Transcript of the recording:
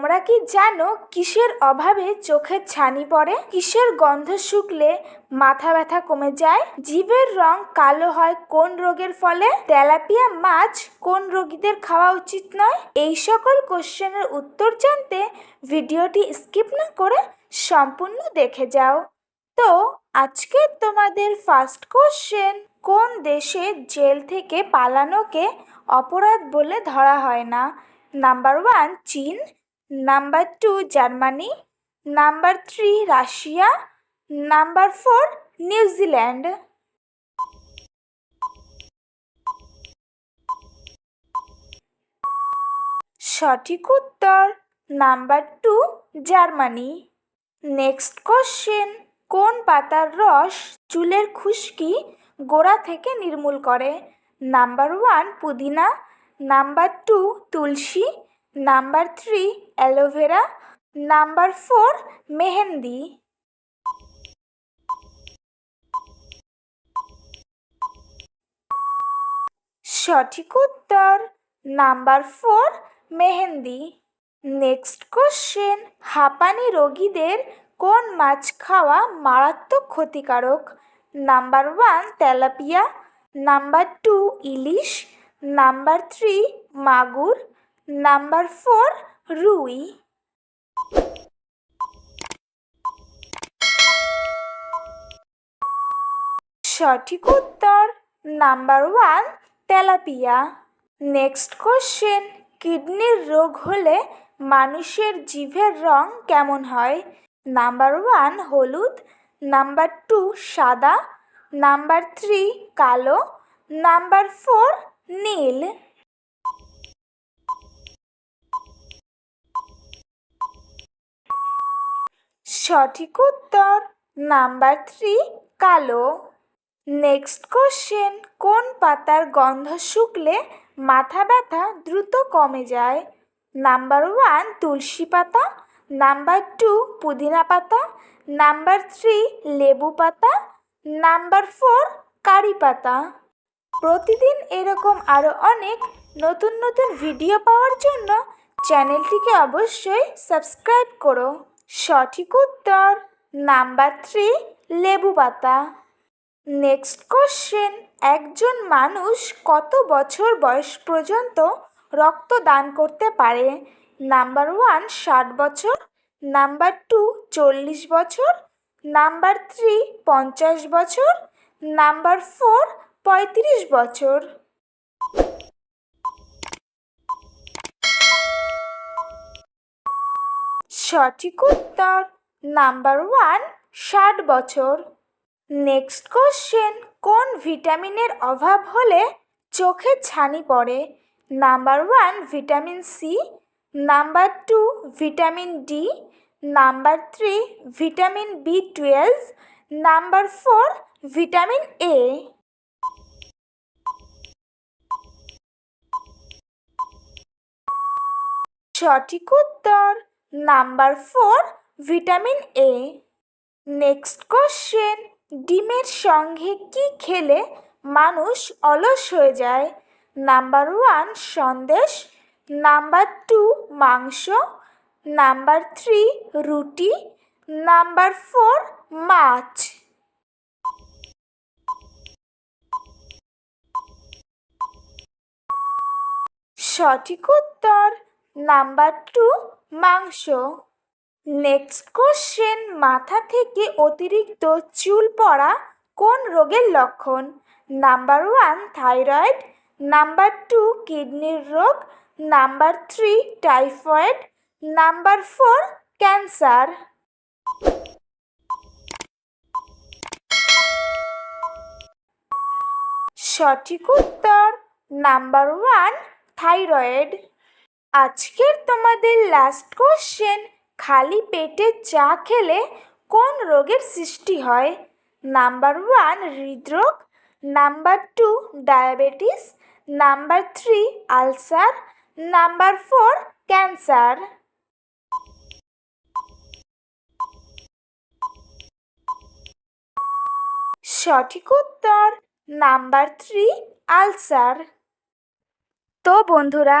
তোমরা কি জানো কিসের অভাবে চোখের ছানি পড়ে? কিসের গন্ধ শুকলে মাথা ব্যথা কমে যায়? জিভের রং কালো হয় কোন রোগের ফলে? তেলাপিয়া মাছ কোন রোগীদের খাওয়া উচিত নয়? এই সকল কোশ্চেনের উত্তর জানতে ভিডিওটি স্কিপ না করে সম্পূর্ণ দেখে যাও। তো, আজকে তোমাদের ফার্স্ট কোশ্চেন কোন দেশে জেল থেকে পালানোকে অপরাধ বলে ধরা হয় না? নাম্বার ওয়ান চীন। Number two Germany number three Russia number four New Zealand সঠিক উত্তর number two Germany next question কোন পাতার রস চুলের খুশকি গোড়া থেকে নির্মূল করে? নাম্বার ওয়ান পুদিনা. নাম্বার টু তুলসী. Number three, aloe vera. Number four, mehndi. সঠিক উত্তর, number four, mehndi. Next question, হাঁপানি রোগীদের কোন মাছ খাওয়া মারাত্মক ক্ষতিকারক? Number one, tilapia. Number two, ইলিশ। নাম্বার থ্রি, মাগুর। নাম্বার ফোর রুই সঠিক উত্তর number one tilapia. Next question কিডনির রোগ হলে মানুষের জিভের রং কেমন হয়? নাম্বার ওয়ান হলুদ। নাম্বার টু সাদা। নাম্বার থ্রি কালো। নাম্বার ফোর নীল। সঠিক উত্তর নাম্বার থ্রি কালো। নেক্সট কোশ্চেন কোন পাতার গন্ধ শুকলে মাথা ব্যথা দ্রুত কমে যায়? নাম্বার ওয়ান তুলসী পাতা। নাম্বার টু পুদিনা পাতা। নাম্বার থ্রি লেবু পাতা। নাম্বার ফোর কারি পাতা। প্রতিদিন এরকম আরও অনেক নতুন নতুন ভিডিও পাওয়ার জন্য চ্যানেলটিকে অবশ্যই সাবস্ক্রাইব করো। সঠিক উত্তর নাম্বার থ্রি লেবু পাতা। নেক্সট কোশ্চেন একজন মানুষ কত বছর বয়স পর্যন্ত রক্ত দান করতে পারে? নাম্বার ওয়ান ষাট বছর। নাম্বার টু চল্লিশ বছর। নাম্বার থ্রি পঞ্চাশ বছর। নাম্বার ফোর পঁয়ত্রিশ বছর। সঠিক উত্তর নাম্বার ওয়ান ষাট বছর। নেক্সট কোশ্চেন কোন ভিটামিনের অভাব হলে চোখে ছানি পড়ে? Number one vitamin C number two vitamin D number three vitamin B twelve number four vitamin A সঠিক উত্তর number four, vitamin A next question ডিমের সঙ্গে কি খেলে মানুষ অলস হয়ে যায়? নাম্বার ওয়ান, সন্দেশ। নাম্বার টু, মাংস। নাম্বার থ্রি, রুটি। নাম্বার ফোর, মাছ। সঠিক উত্তর নাম্বার টু মাংস। নেক্সট কোশ্চেন মাথা থেকে অতিরিক্ত চুল পড়া কোন রোগের লক্ষণ? Number one thyroid number two কিডনির রোগ। Number three typhoid number four cancer সঠিক উত্তর নাম্বার ওয়ান থাইরয়েড আজকের তোমাদের লাস্ট কোশ্চেন খালি পেটে চা খেলে কোন রোগের সৃষ্টি হয়? নাম্বার ওয়ান হৃদরোগ number two diabetes number three ulcer number four cancer সঠিক উত্তর নাম্বার থ্রি আলসার তো বন্ধুরা